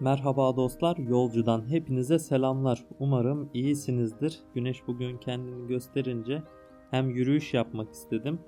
Merhaba dostlar, yolcudan hepinize selamlar. Umarım iyisinizdir. Güneş bugün kendini gösterince hem yürüyüş yapmak istedim.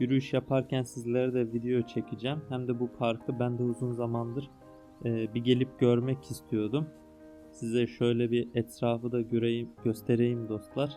Yürüyüş yaparken sizlere de video çekeceğim. Hem de bu parkı ben de uzun zamandır e, bir gelip görmek istiyordum. Size şöyle bir etrafı da göreyim, göstereyim dostlar.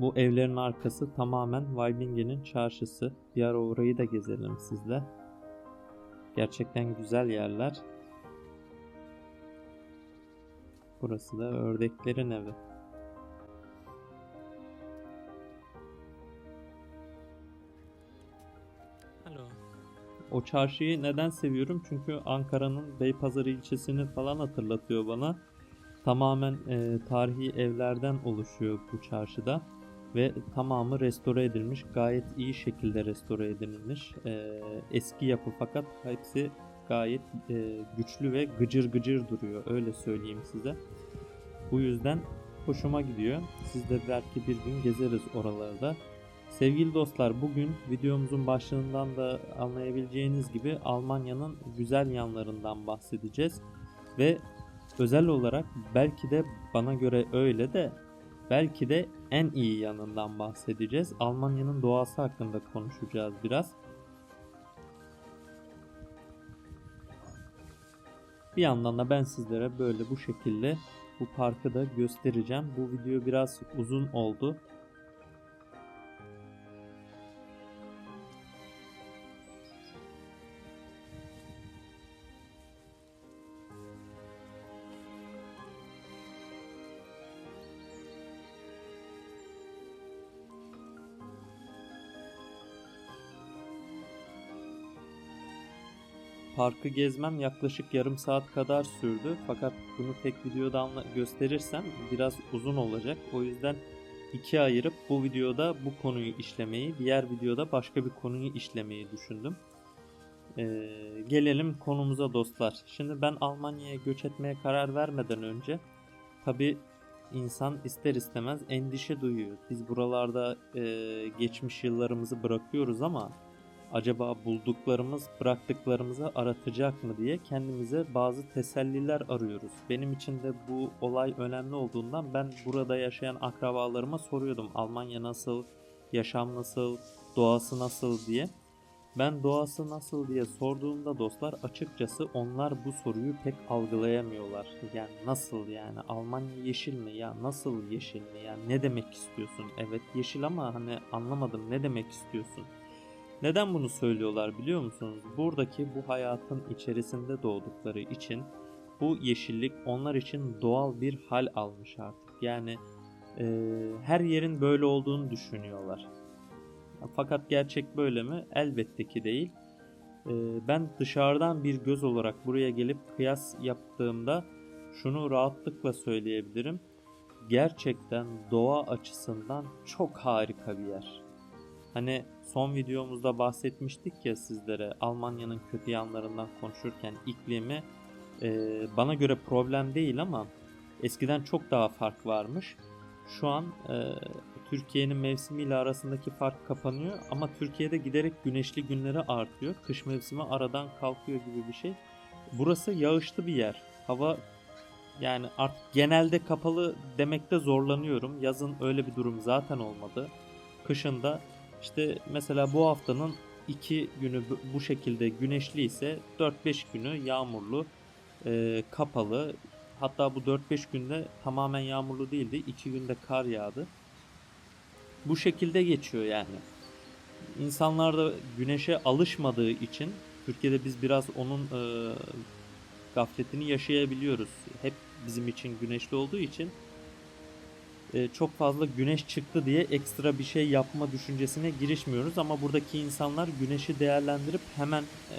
Bu evlerin arkası tamamen Weibingen'in çarşısı. Ara orayı da gezelim sizle. Gerçekten güzel yerler. Burası da ördeklerin evi. Alo. O çarşıyı neden seviyorum? Çünkü Ankara'nın Beypazarı ilçesini falan hatırlatıyor bana. Tamamen e, tarihi evlerden oluşuyor bu çarşıda ve tamamı restore edilmiş. Gayet iyi şekilde restore edilmiş. E, eski yapı fakat hepsi gayet e, güçlü ve gıcır gıcır duruyor. Öyle söyleyeyim size. Bu yüzden hoşuma gidiyor. Siz de belki bir gün gezeriz oralarda. Sevgili dostlar bugün videomuzun başlığından da anlayabileceğiniz gibi Almanya'nın güzel yanlarından bahsedeceğiz. Ve özel olarak belki de bana göre öyle de belki de en iyi yanından bahsedeceğiz. Almanya'nın doğası hakkında konuşacağız biraz. Bir yandan da ben sizlere böyle bu şekilde bu parkı da göstereceğim. Bu video biraz uzun oldu. Parkı gezmem yaklaşık yarım saat kadar sürdü. Fakat bunu tek videoda anla- gösterirsem biraz uzun olacak. O yüzden ikiye ayırıp bu videoda bu konuyu işlemeyi, diğer videoda başka bir konuyu işlemeyi düşündüm. Ee, gelelim konumuza dostlar. Şimdi ben Almanya'ya göç etmeye karar vermeden önce tabi insan ister istemez endişe duyuyor. Biz buralarda e, geçmiş yıllarımızı bırakıyoruz ama acaba bulduklarımız bıraktıklarımızı aratacak mı diye kendimize bazı teselliler arıyoruz. Benim için de bu olay önemli olduğundan ben burada yaşayan akrabalarıma soruyordum. Almanya nasıl, yaşam nasıl, doğası nasıl diye. Ben doğası nasıl diye sorduğumda dostlar açıkçası onlar bu soruyu pek algılayamıyorlar. Yani nasıl yani Almanya yeşil mi ya nasıl yeşil mi yani ne demek istiyorsun? Evet yeşil ama hani anlamadım ne demek istiyorsun? Neden bunu söylüyorlar biliyor musunuz? Buradaki bu hayatın içerisinde doğdukları için bu yeşillik onlar için doğal bir hal almış artık. Yani e, her yerin böyle olduğunu düşünüyorlar. Fakat gerçek böyle mi? Elbette ki değil. E, ben dışarıdan bir göz olarak buraya gelip kıyas yaptığımda şunu rahatlıkla söyleyebilirim. Gerçekten doğa açısından çok harika bir yer. Hani son videomuzda bahsetmiştik ya sizlere Almanya'nın kötü yanlarından konuşurken iklimi e, bana göre problem değil ama eskiden çok daha fark varmış. Şu an e, Türkiye'nin mevsimiyle arasındaki fark kapanıyor ama Türkiye'de giderek güneşli günleri artıyor. Kış mevsimi aradan kalkıyor gibi bir şey. Burası yağışlı bir yer. Hava yani artık genelde kapalı demekte zorlanıyorum. Yazın öyle bir durum zaten olmadı. Kışında işte mesela bu haftanın iki günü bu şekilde güneşli ise 4-5 günü yağmurlu, e, kapalı. Hatta bu 4-5 günde tamamen yağmurlu değildi. 2 günde kar yağdı. Bu şekilde geçiyor yani. İnsanlar da güneşe alışmadığı için Türkiye'de biz biraz onun e, gafletini yaşayabiliyoruz. Hep bizim için güneşli olduğu için e, çok fazla güneş çıktı diye ekstra bir şey yapma düşüncesine girişmiyoruz ama buradaki insanlar güneşi değerlendirip hemen e,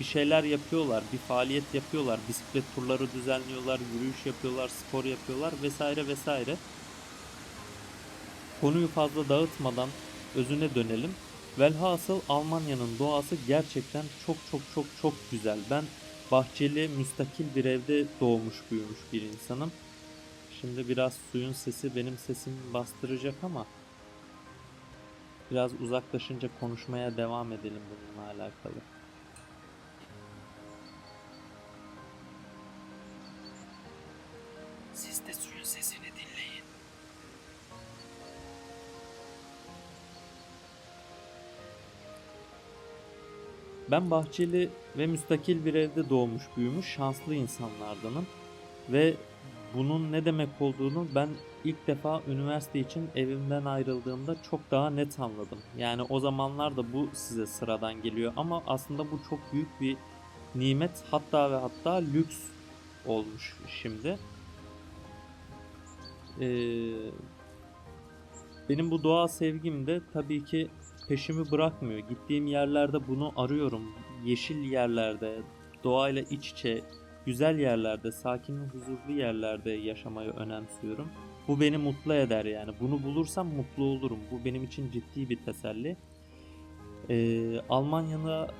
bir şeyler yapıyorlar, bir faaliyet yapıyorlar, bisiklet turları düzenliyorlar, yürüyüş yapıyorlar, spor yapıyorlar vesaire vesaire. Konuyu fazla dağıtmadan özüne dönelim. Velhasıl Almanya'nın doğası gerçekten çok çok çok çok güzel. Ben bahçeli, müstakil bir evde doğmuş büyümüş bir insanım. Şimdi biraz suyun sesi benim sesimi bastıracak ama biraz uzaklaşınca konuşmaya devam edelim bununla alakalı. Siz de suyun sesini dinleyin. Ben bahçeli ve müstakil bir evde doğmuş büyümüş şanslı insanlardanım ve bunun ne demek olduğunu ben ilk defa üniversite için evimden ayrıldığımda çok daha net anladım. Yani o zamanlar da bu size sıradan geliyor ama aslında bu çok büyük bir nimet hatta ve hatta lüks olmuş şimdi. Ee, benim bu doğa sevgim de tabii ki peşimi bırakmıyor. Gittiğim yerlerde bunu arıyorum. Yeşil yerlerde, doğayla iç içe, güzel yerlerde, sakin ve huzurlu yerlerde yaşamayı önemsiyorum. Bu beni mutlu eder yani. Bunu bulursam mutlu olurum. Bu benim için ciddi bir teselli. Ee, Almanya'da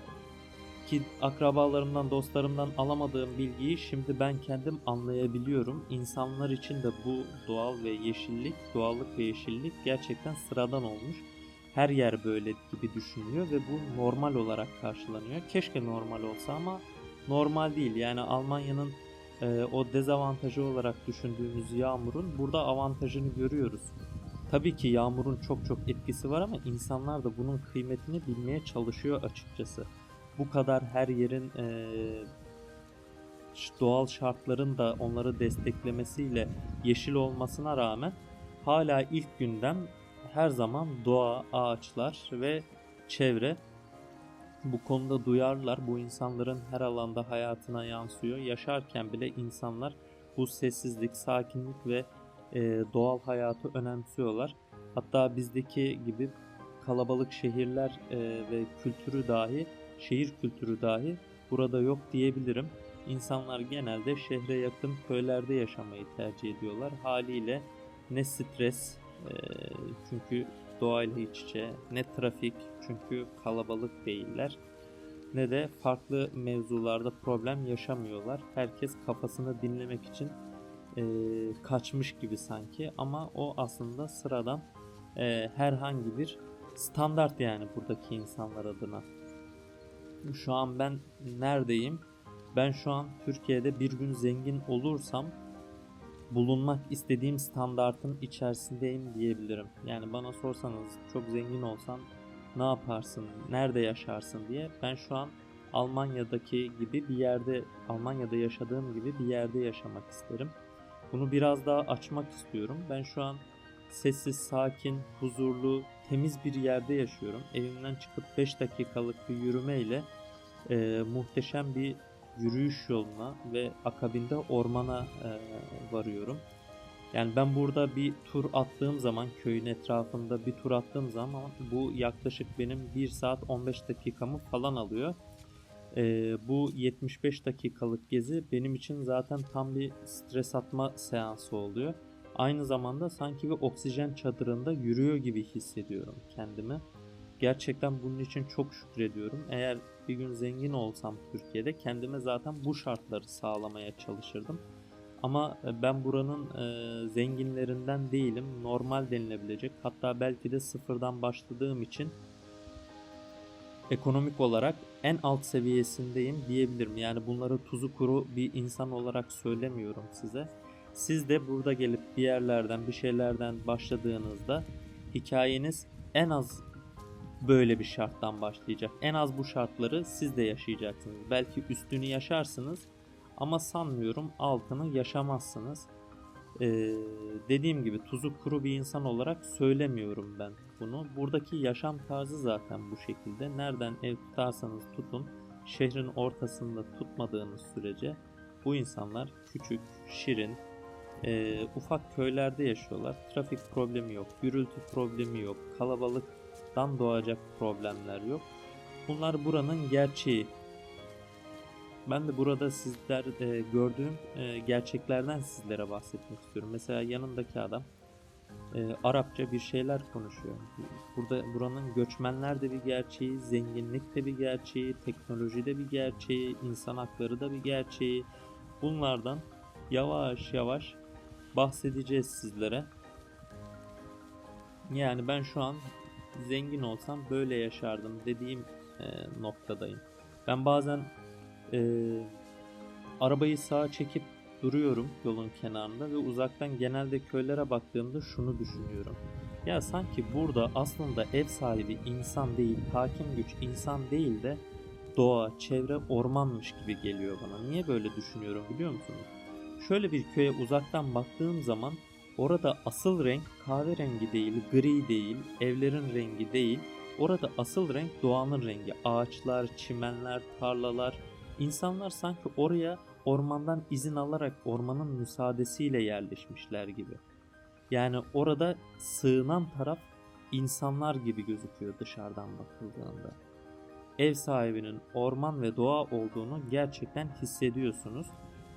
ki akrabalarımdan, dostlarımdan alamadığım bilgiyi şimdi ben kendim anlayabiliyorum. İnsanlar için de bu doğal ve yeşillik, doğallık ve yeşillik gerçekten sıradan olmuş. Her yer böyle gibi düşünülüyor ve bu normal olarak karşılanıyor. Keşke normal olsa ama normal değil. Yani Almanya'nın e, o dezavantajı olarak düşündüğümüz yağmurun burada avantajını görüyoruz. Tabii ki yağmurun çok çok etkisi var ama insanlar da bunun kıymetini bilmeye çalışıyor açıkçası. Bu kadar her yerin e, doğal şartların da onları desteklemesiyle yeşil olmasına rağmen hala ilk gündem her zaman doğa, ağaçlar ve çevre bu konuda duyarlılar. Bu insanların her alanda hayatına yansıyor. Yaşarken bile insanlar bu sessizlik, sakinlik ve e, doğal hayatı önemsiyorlar. Hatta bizdeki gibi kalabalık şehirler e, ve kültürü dahi, şehir kültürü dahi burada yok diyebilirim. İnsanlar genelde şehre yakın köylerde yaşamayı tercih ediyorlar. Haliyle ne stres, e, çünkü doğayla iç içe, ne trafik çünkü kalabalık değiller ne de farklı mevzularda problem yaşamıyorlar. Herkes kafasını dinlemek için e, kaçmış gibi sanki ama o aslında sıradan e, herhangi bir standart yani buradaki insanlar adına. Şu an ben neredeyim? Ben şu an Türkiye'de bir gün zengin olursam bulunmak istediğim standartın içerisindeyim diyebilirim. Yani bana sorsanız çok zengin olsan ne yaparsın, nerede yaşarsın diye ben şu an Almanya'daki gibi bir yerde, Almanya'da yaşadığım gibi bir yerde yaşamak isterim. Bunu biraz daha açmak istiyorum. Ben şu an sessiz, sakin, huzurlu, temiz bir yerde yaşıyorum. Evimden çıkıp 5 dakikalık bir yürümeyle e, muhteşem bir yürüyüş yoluna ve akabinde ormana e, varıyorum. Yani ben burada bir tur attığım zaman köyün etrafında bir tur attığım zaman bu yaklaşık benim 1 saat 15 dakikamı falan alıyor. Ee, bu 75 dakikalık gezi benim için zaten tam bir stres atma seansı oluyor. Aynı zamanda sanki bir oksijen çadırında yürüyor gibi hissediyorum kendimi. Gerçekten bunun için çok şükrediyorum. Eğer bir gün zengin olsam Türkiye'de kendime zaten bu şartları sağlamaya çalışırdım. Ama e, ben buranın e, zenginlerinden değilim. Normal denilebilecek. Hatta belki de sıfırdan başladığım için ekonomik olarak en alt seviyesindeyim diyebilirim. Yani bunları tuzu kuru bir insan olarak söylemiyorum size. Siz de burada gelip bir yerlerden bir şeylerden başladığınızda hikayeniz en az böyle bir şarttan başlayacak. En az bu şartları siz de yaşayacaksınız. Belki üstünü yaşarsınız ama sanmıyorum altını yaşamazsınız. Ee, dediğim gibi tuzu kuru bir insan olarak söylemiyorum ben bunu. Buradaki yaşam tarzı zaten bu şekilde. Nereden ev tutarsanız tutun, şehrin ortasında tutmadığınız sürece bu insanlar küçük, şirin, e, ufak köylerde yaşıyorlar. Trafik problemi yok, gürültü problemi yok, kalabalıktan doğacak problemler yok. Bunlar buranın gerçeği. Ben de burada sizler e, gördüğüm e, gerçeklerden sizlere bahsetmek istiyorum. Mesela yanındaki adam e, Arapça bir şeyler konuşuyor. Burada buranın göçmenler de bir gerçeği, zenginlik de bir gerçeği, teknoloji de bir gerçeği, insan hakları da bir gerçeği. Bunlardan yavaş yavaş bahsedeceğiz sizlere. Yani ben şu an zengin olsam böyle yaşardım dediğim e, noktadayım. Ben bazen e, arabayı sağa çekip duruyorum yolun kenarında ve uzaktan genelde köylere baktığımda şunu düşünüyorum. Ya sanki burada aslında ev sahibi insan değil, hakim güç insan değil de doğa, çevre ormanmış gibi geliyor bana. Niye böyle düşünüyorum biliyor musunuz? Şöyle bir köye uzaktan baktığım zaman orada asıl renk kahverengi değil, gri değil, evlerin rengi değil. Orada asıl renk doğanın rengi. Ağaçlar, çimenler, tarlalar. İnsanlar sanki oraya ormandan izin alarak ormanın müsaadesiyle yerleşmişler gibi. Yani orada sığınan taraf insanlar gibi gözüküyor dışarıdan bakıldığında. Ev sahibinin orman ve doğa olduğunu gerçekten hissediyorsunuz.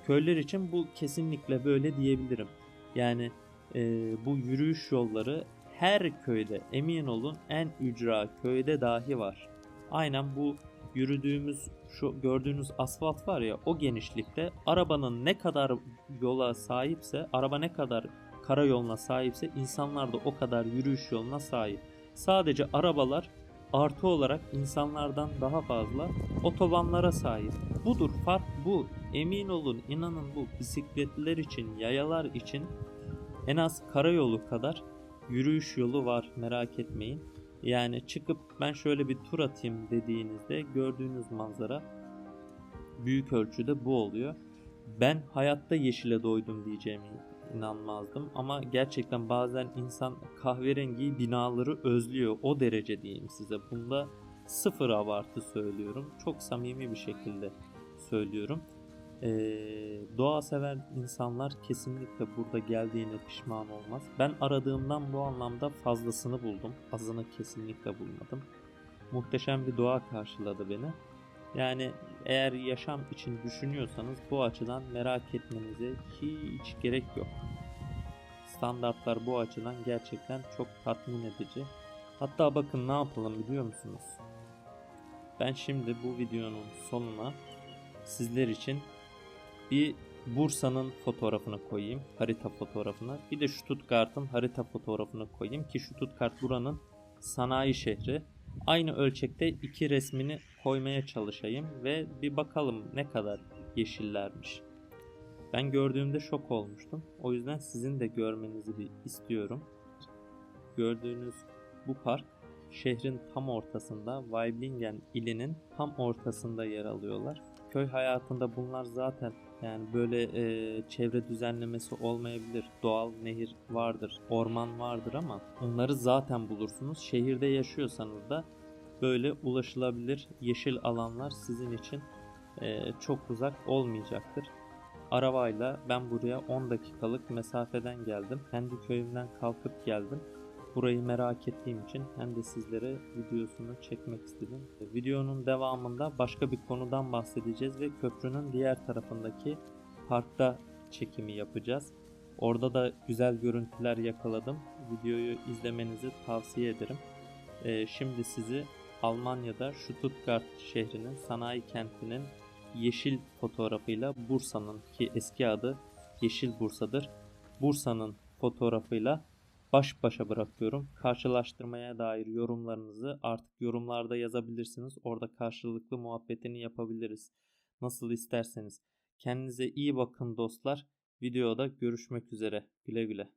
Köylüler için bu kesinlikle böyle diyebilirim. Yani e, bu yürüyüş yolları her köyde emin olun en ücra köyde dahi var. Aynen bu yürüdüğümüz şu gördüğünüz asfalt var ya o genişlikte arabanın ne kadar yola sahipse araba ne kadar karayoluna sahipse insanlar da o kadar yürüyüş yoluna sahip. Sadece arabalar artı olarak insanlardan daha fazla otobanlara sahip. Budur fark bu. Emin olun inanın bu bisikletliler için yayalar için en az karayolu kadar yürüyüş yolu var merak etmeyin. Yani çıkıp ben şöyle bir tur atayım dediğinizde gördüğünüz manzara büyük ölçüde bu oluyor. Ben hayatta yeşile doydum diyeceğimi inanmazdım ama gerçekten bazen insan kahverengi binaları özlüyor o derece diyeyim size. Bunda sıfır abartı söylüyorum. Çok samimi bir şekilde söylüyorum. Ee, doğa sever insanlar kesinlikle burada geldiğine pişman olmaz. Ben aradığımdan bu anlamda fazlasını buldum. Azını kesinlikle bulmadım. Muhteşem bir doğa karşıladı beni. Yani eğer yaşam için düşünüyorsanız bu açıdan merak etmenize hiç gerek yok. Standartlar bu açıdan gerçekten çok tatmin edici. Hatta bakın ne yapalım biliyor musunuz? Ben şimdi bu videonun sonuna sizler için bir Bursa'nın fotoğrafını koyayım. Harita fotoğrafını. Bir de Stuttgart'ın harita fotoğrafını koyayım ki Stuttgart buranın sanayi şehri. Aynı ölçekte iki resmini koymaya çalışayım ve bir bakalım ne kadar yeşillermiş. Ben gördüğümde şok olmuştum. O yüzden sizin de görmenizi bir istiyorum. Gördüğünüz bu park şehrin tam ortasında Weiblingen ilinin tam ortasında yer alıyorlar. Köy hayatında bunlar zaten yani böyle e, çevre düzenlemesi olmayabilir. Doğal nehir vardır, orman vardır ama onları zaten bulursunuz. Şehirde yaşıyorsanız da böyle ulaşılabilir yeşil alanlar sizin için e, çok uzak olmayacaktır. Arabayla ben buraya 10 dakikalık mesafeden geldim. Kendi köyümden kalkıp geldim. Burayı merak ettiğim için hem de sizlere videosunu çekmek istedim. Videonun devamında başka bir konudan bahsedeceğiz ve köprünün diğer tarafındaki parkta çekimi yapacağız. Orada da güzel görüntüler yakaladım. Videoyu izlemenizi tavsiye ederim. Ee, şimdi sizi Almanya'da Stuttgart şehrinin sanayi kentinin yeşil fotoğrafıyla Bursa'nın ki eski adı Yeşil Bursa'dır. Bursa'nın fotoğrafıyla baş başa bırakıyorum. Karşılaştırmaya dair yorumlarınızı artık yorumlarda yazabilirsiniz. Orada karşılıklı muhabbetini yapabiliriz. Nasıl isterseniz. Kendinize iyi bakın dostlar. Videoda görüşmek üzere. Güle güle.